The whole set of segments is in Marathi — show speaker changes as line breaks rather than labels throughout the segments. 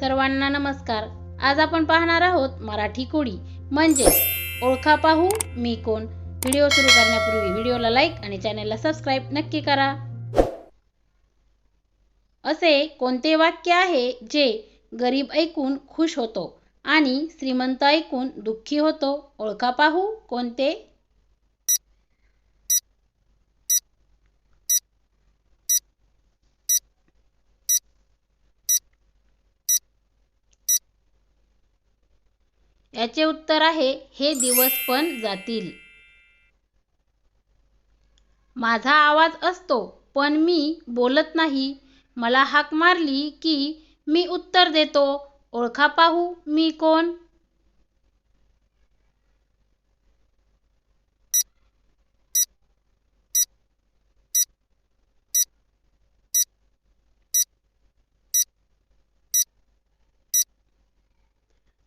सर्वांना नमस्कार. आज आपण पाहणार आहोत मराठी कोडी म्हणजे ओळखा पाहू मी कोण? व्हिडिओ सुरू करण्यापूर्वी व्हिडिओला लाईक आणि चॅनलला सबस्क्राईब नक्की करा. असे कोणते वाक्य आहे जे गरीब ऐकून खुश होतो आणि श्रीमंत ऐकून दुःखी होतो? ओळखा पाहू कोणते? याचे उत्तर आहे हे दिवस पण जातील. माझा आवाज असतो पण मी बोलत नाही. मला हाक मारली की मी उत्तर देतो. ओळखा पाहू मी कोण?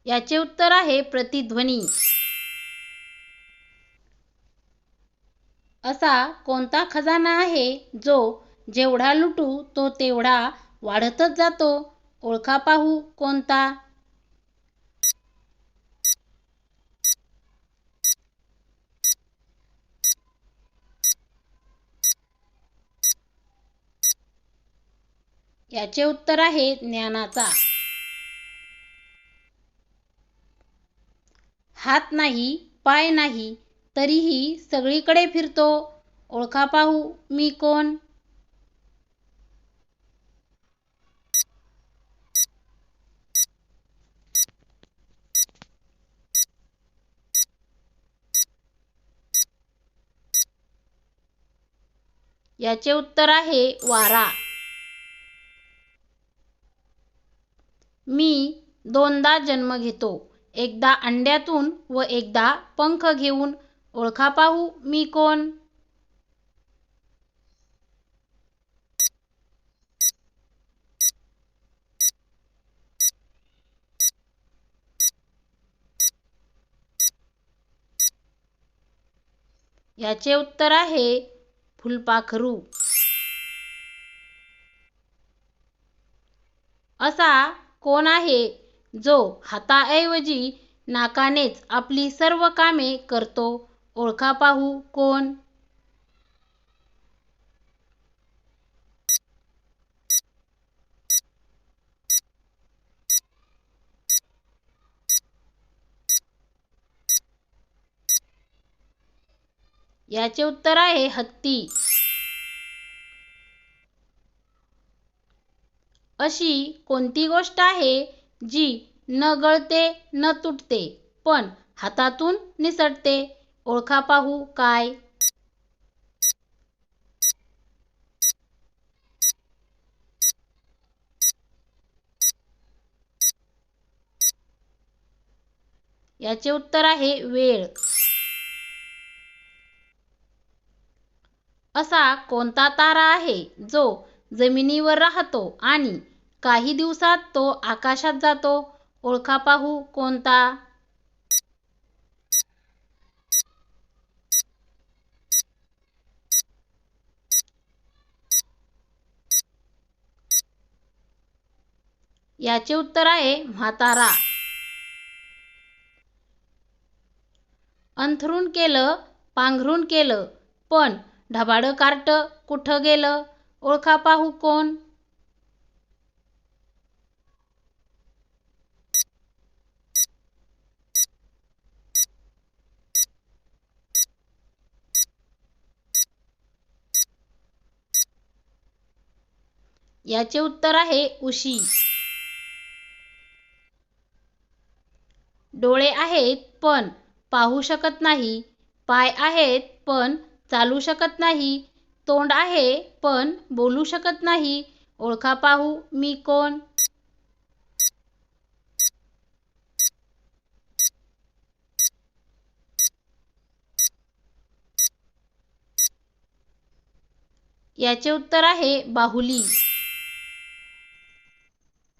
याचे उत्तर आहे प्रतिध्वनी. असा कोणता खजाना आहे जो जेवढा लुटू तो तेवढा वाढतच जातो? ओळखा पाहू कोणता? याचे उत्तर आहे ज्ञानाचा. हात नाही पाय नाही तरीही सगळीकडे फिरतो. ओळखा पाहू मी कोण? याचे उत्तर आहे वारा. मी दोनदा जन्म घेतो. एकदा अंड्यातून व एकदा पंख घेऊन ओळखा पाहू मी कोण? याचे उत्तर आहे फुलपाखरू. असा कोण आहे जो हाताऐवजी नाकानेच आपली सर्व कामे करतो ओळखा पाहू कोण? याचे उत्तर आहे हत्ती. अशी कोणती गोष्ट आहे जी न गळते न तुटते पण हातातून निसटते. ओळखा पाहू काय? याचे उत्तर आहे वेळ. असा कोणता तारा आहे जो जमिनीवर राहतो आणि काही दिवसात तो आकाशात जातो. ओळखा पाहू कोणता? याचे उत्तर आहे म्हातारा. अंथरून केलं पांघरून केलं पण ढबाळं कार्ट कुठं गेलं? ओळखा पाहू कोण? याचे उत्तर आहे उशी. डोळे आहेत पण पाहू शकत नाही. पाय आहेत पण चालू शकत नाही. तोंड आहे पण बोलू शकत नाही. ओळखा पाहू मी कोण? याचे उत्तर आहे बाहुली.